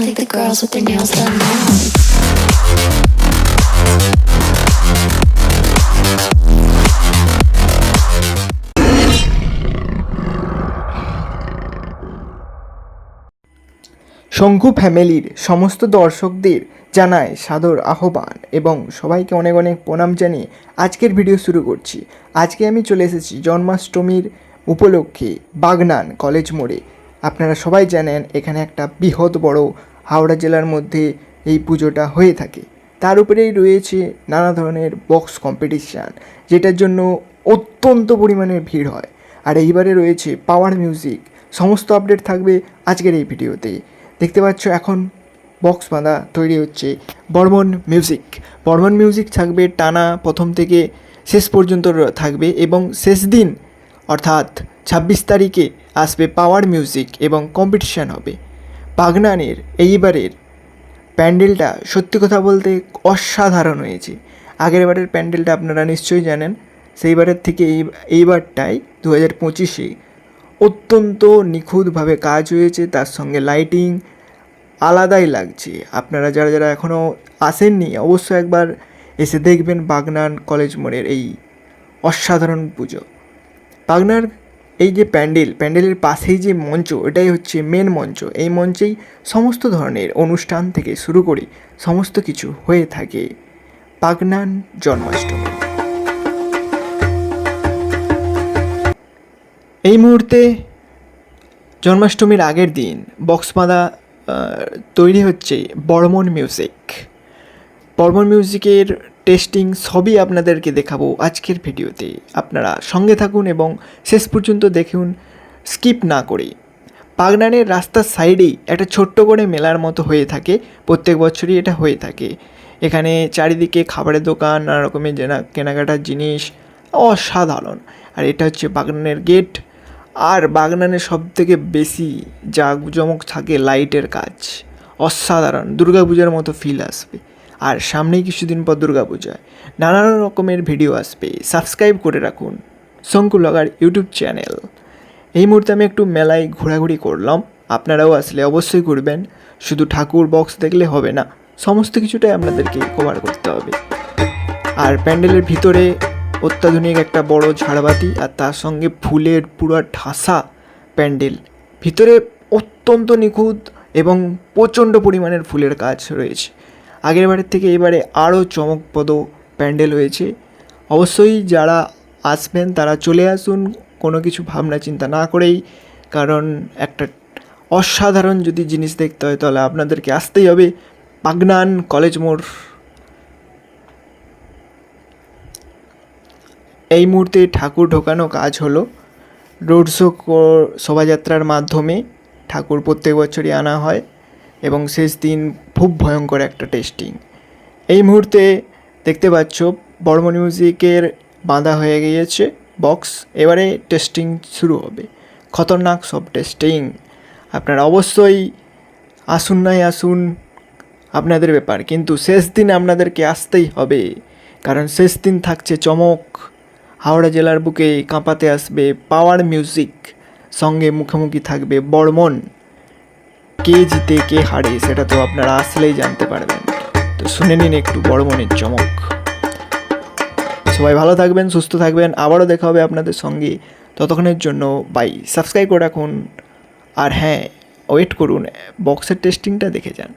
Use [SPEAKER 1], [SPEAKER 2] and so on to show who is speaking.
[SPEAKER 1] I the girls with their nails done শঙ্কু ফ্যামিলির সমস্ত দর্শকদের জানায় সাদর আহ্বান এবং সবাইকে অনেক অনেক প্রণাম জানিয়ে আজকের ভিডিও শুরু করছি। আজকে আমি চলে এসেছি জন্মাষ্টমীর উপলক্ষে বাগনান কলেজ মোড়ে। আপনারা সবাই জানেন, এখানে একটা বৃহৎ বড় হাওড়া জেলার মধ্যে এই পুজোটা হয়ে থাকে। তার উপরেই রয়েছে নানা ধরনের বক্স কম্পিটিশান যেটার জন্য অত্যন্ত পরিমাণে ভিড় হয়। আর এইবারে রয়েছে পাওয়ার মিউজিক সমস্ত আপডেট থাকবে আজকের এই ভিডিওতে। দেখতে পাচ্ছ এখন বক্স বাঁধা তৈরি হচ্ছে বর্মন মিউজিক বর্মন মিউজিক থাকবে টানা প্রথম থেকে শেষ পর্যন্ত থাকবে এবং শেষ দিন, অর্থাৎ ছাব্বিশ তারিখে আসবে পাওয়ার মিউজিক এবং কম্পিটিশান হবে। বাগনানের এইবারের প্যান্ডেলটা সত্যি কথা বলতে অসাধারণ হয়েছে। আগের বারের প্যান্ডেলটা আপনারা নিশ্চয়ই জানেন, সেইবারের থেকে এই, এইবারটাই দু হাজার পঁচিশে অত্যন্ত নিখুঁতভাবে কাজ হয়েছে, তার সঙ্গে লাইটিং আলাদাই লাগছে। আপনারা যারা যারা এখনও আসেননি, অবশ্যই একবার এসে দেখবেন বাগনান কলেজ মোড়ের এই অসাধারণ পুজো। বাগনার এই যে প্যান্ডেল প্যান্ডেলের পাশেই যে মঞ্চ এটাই হচ্ছে মেন মঞ্চ। এই মঞ্চেই সমস্ত ধরনের অনুষ্ঠান থেকে শুরু করে সমস্ত কিছু হয়ে থাকে। বাগনান জন্মাষ্টমী। এই মুহূর্তে জন্মাষ্টমীর আগের দিন বক্স বাঁধা আহ, তৈরি হচ্ছে বর্মন মিউজিক। বর্মন মিউজিকের টেস্টিং সবই আপনাদেরকে দেখাবো আজকের ভিডিওতে। আপনারা সঙ্গে থাকুন এবং শেষ পর্যন্ত দেখুন স্কিপ না করে। বাগনানের রাস্তার সাইডেই একটা ছোট্ট করে মেলার মতো হয়ে থাকে, প্রত্যেক বছরই এটা হয়ে থাকে। এখানে চারিদিকে খাবারের দোকান, নানা রকমের কেনাকাটার জিনিস, অসাধারণ। আর এটা হচ্ছে বাগনানের গেট আর বাগনানে সব থেকে বেশি জাঁকজমক থাকে লাইটের কাজ। অসাধারণ, দুর্গাপূজার মতো ফিল আসবে। আর সামনেই কিছুদিন পর দুর্গাপূজায় নানা রকমের ভিডিও আসবে। সাবস্ক্রাইব করে রাখুন শঙ্কু লগার ইউটিউব চ্যানেল। এই মুহূর্তে আমি একটু মেলায় ঘোরাঘুরি করলাম। আপনারাও আসলে অবশ্যই ঘুরবেন। শুধু ঠাকুর বক্স দেখলে হবে না, সমস্ত কিছুটাই আপনাদেরকে কভার করতে হবে। আর প্যান্ডেলের ভিতরে অত্যাধুনিক একটা বড় ঝাড়বাতি আর তার সঙ্গে ফুলের পুরো ঠাসা প্যান্ডেল। ভিতরে অত্যন্ত নিখুঁত এবং প্রচণ্ড পরিমাণের ফুলের কাজ রয়েছে। আগের বারের থেকে এবারে আরও চমকপ্রদ প্যান্ডেল হয়েছে। অবশ্যই যারা আসবেন, তারা চলে আসুন, কোনো কিছু ভাবনা চিন্তা না করেই। কারণ একটা অসাধারণ যদি জিনিস দেখতে হয়, তাহলে আপনাদেরকে আসতেই হবে পাগনান কলেজ মোড়। এই মুহূর্তে ঠাকুর ঢোকানো কাজ হলো। রোড শো শোভাযাত্রার মাধ্যমে ঠাকুর প্রত্যেক বছরই আনা হয়। এবং শেষ দিন খুব ভয়ঙ্কর একটা টেস্টিং এই মুহূর্তে দেখতে পাচ্ছ বর্মন মিউজিকের বাঁধা হয়ে গিয়েছে বক্স এবারে টেস্টিং শুরু হবে। খতরনাক সব টেস্টিং আপনারা অবশ্যই আসুন নাই আসুন, আপনাদের ব্যাপার। কিন্তু শেষ দিন আপনাদেরকে আসতেই হবে। কারণ শেষ দিন থাকছে চমক। হাওড়া জেলার বুকে কাঁপাতে আসবে পাওয়ার মিউজিক সঙ্গে মুখোমুখি থাকবে বর্মন কে জিতে কে হারে, সেটা তো আপনারা আসলেই জানতে পারবেন। তো শুনে নিন একটু বড় মনের চমক। সবাই ভালো থাকবেন, সুস্থ থাকবেন। আবারও দেখা হবে আপনাদের সঙ্গে। ততক্ষণের জন্য বাই সাবস্ক্রাইব করে রাখুন। আর হ্যাঁ ওয়েট করুন। বক্সের টেস্টিংটা দেখে যান।